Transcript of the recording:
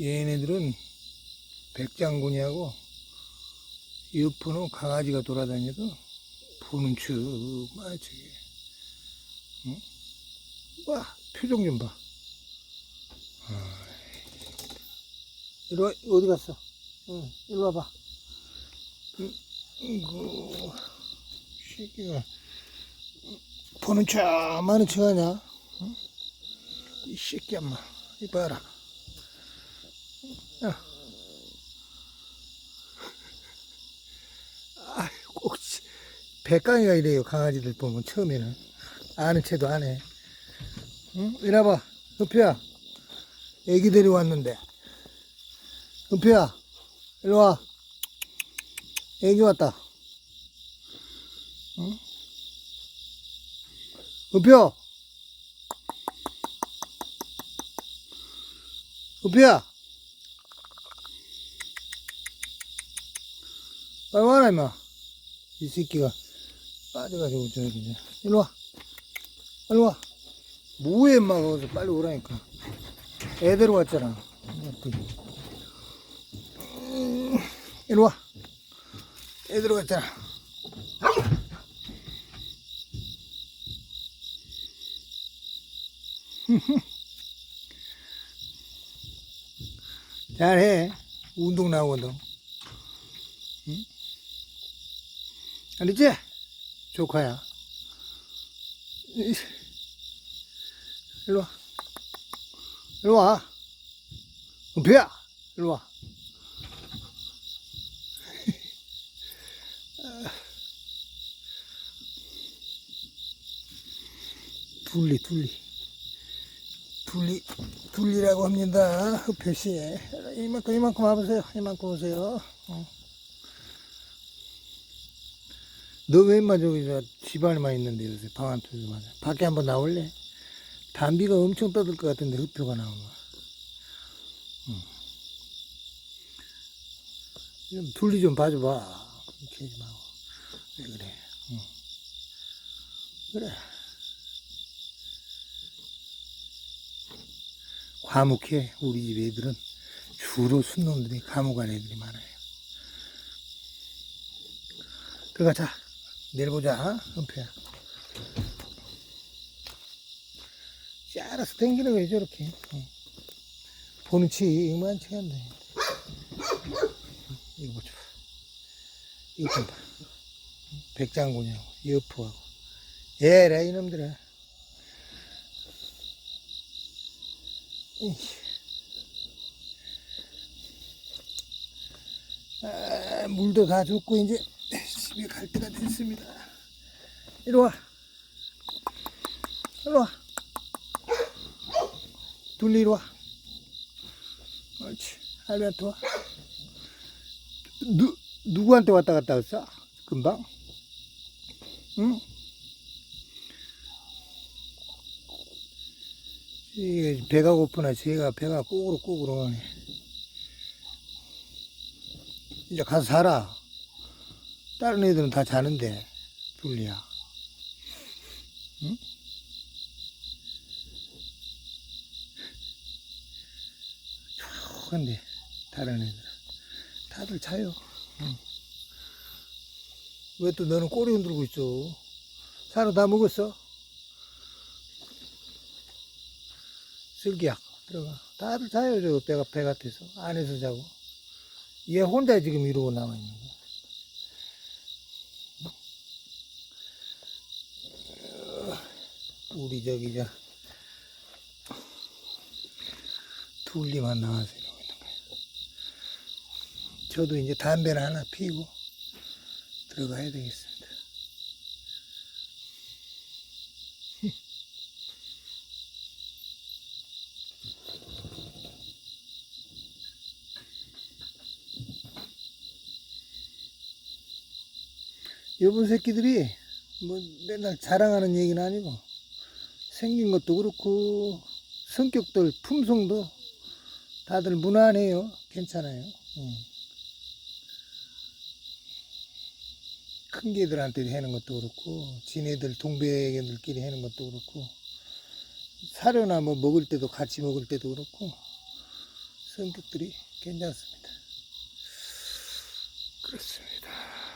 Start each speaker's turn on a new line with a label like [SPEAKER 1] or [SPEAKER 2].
[SPEAKER 1] 얘네들은 백장군이하고 옆으로 강아지가 돌아다녀도 보는 척 마치게. 응? 와, 표정 좀 봐. 아이, 이리 와, 어디 갔어? 응, 이리 와봐. 응, 이거, 새끼가, 보는 척, 많은 척 하냐? 응? 이 새끼 엄마, 이 봐라. 야. 아, 꼭 지- 백강이가 이래요. 강아지들 보면 처음에는 아는 채도 안 해. 응? 이리 와봐. 흡표야. 애기 데려왔는데. 흡표야. 이리 와. 애기 왔다. 응? 흡표. 흡표야. 빨리 와라, 임마. 이 새끼가 빠져가지고 저기, 이제. 일로 와. 빨리 와. 뭐해, 임마, 거기서 빨리 오라니까. 애대로 왔잖아. 음, 일로 와. 애대로 갔잖아. 잘해. 운동 나오거든. 알지? 조카야. 이- 일로 와. 일로 와. 은표야! 일로 와. 둘리, 둘리. 둘리, 둘리라고 합니다. 흡표씨. 이만큼, 이만큼 와보세요. 이만큼 오세요. 어. 너왜 인마 저기 저 집안에만 있는데 요새 방 안쪽에 맞아. 밖에 한번 나올래? 담비가 엄청 떠들 것 같은데 흡표가 나오면. 응. 좀 둘리 좀 봐줘봐. 이렇게 하지 말고. 왜 그래? 응. 그래. 과묵해. 우리 집 애들은 주로 순놈들이 과묵한 애들이 많아요. 들어가자. 내일 보자, 은표야. 씨, 알아서 댕기는 거야, 저렇게. 응. 보는 치, 이만 치 한다. 이거 보자. 이거 좀 봐. 백장군이하고, 여포하고. 에라, 이놈들아. 이씨. 아, 물도 다 줬고, 이제 집에 갈 때가 됐습니다. 이리 와. 이리 와. 둘리 이리 와. 옳지. 할배한테 와. 누, 누구한테 왔다 갔다 했어? 금방? 응? 이게 배가 고프나 지가 배가 꼬그럭꼬그럭 하네. 이제 가서 살아. 다른 애들은 다 자는데, 둘리야. 응? 촉한데, 다른 애들. 다들 자요. 응. 왜또 너는 꼬리 흔들고 있어? 사료 다 먹었어? 슬기야, 들어가. 다들 자요, 저 배가, 배 같아서. 안에서 자고. 얘 혼자 지금 이러고 나와 있는 거야. 우리 저기 저 둘리만 나와서 이러고 있는 거야. 저도 이제 담배를 하나 피고 들어가야 되겠습니 여분 새끼들이 뭐 맨날 자랑하는 얘기는 아니고 생긴 것도 그렇고 성격들 품성도 다들 무난해요 괜찮아요 응. 큰 개들한테 하는 것도 그렇고 지네들 동배애견들끼리 하는 것도 그렇고 사료나 뭐 먹을 때도 같이 먹을 때도 그렇고 성격들이 괜찮습니다. 그렇습니다.